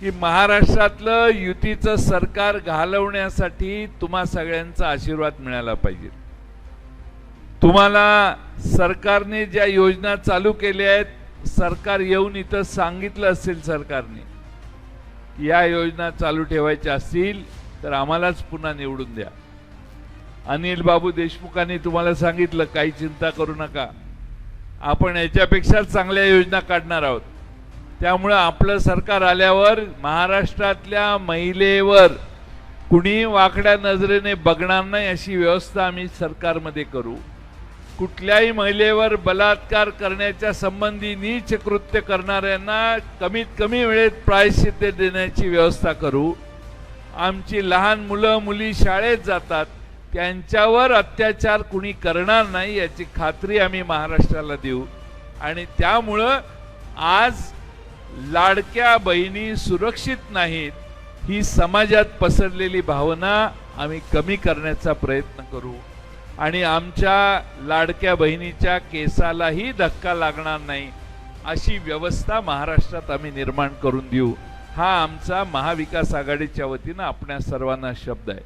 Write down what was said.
की महाराष्ट्रातलं युतीचं सरकार घालवण्यासाठी तुम्हा सगळ्यांचा आशीर्वाद मिळाला पाहिजे. तुम्हाला सरकारने ज्या योजना चालू केल्या आहेत सरकार येऊन इथं सांगितलं असेल सरकारने या योजना चालू ठेवायच्या असतील तर आम्हालाच पुन्हा निवडून द्या. अनिल बाबू देशमुखांनी तुम्हाला सांगितलं काही चिंता करू नका. आपण याच्यापेक्षा चांगल्या योजना काढणार आहोत. त्यामुळं आपलं सरकार आल्यावर महाराष्ट्रातल्या महिलेवर कुणी वाकड्या नजरेने बघणार नाही अशी व्यवस्था आम्ही सरकारमध्ये करू. कुठल्याही महिलेवर बलात्कार करण्याच्या संबंधी नीच कृत्य करणाऱ्यांना कमीत कमी वेळेत प्रायश्चित्य देण्याची व्यवस्था करू. आमची लहान मुलं मुली शाळेत जातात त्यांच्यावर अत्याचार कुणी करणार नाही याची खात्री आम्ही महाराष्ट्राला देऊ. आणि त्यामुळं आज लाडक्या बहिणी सुरक्षित नाहीत ही समाजात पसरलेली भावना आम्ही कमी करण्याचा प्रयत्न करू. आणि आमच्या लाडक्या बहिणीच्या केसालाही धक्का लागणार नाही अशी व्यवस्था महाराष्ट्रात आम्ही निर्माण करून देऊ. हा आमचा महाविकास आघाडीच्या वतीनं आपल्या सर्वांना शब्द आहे.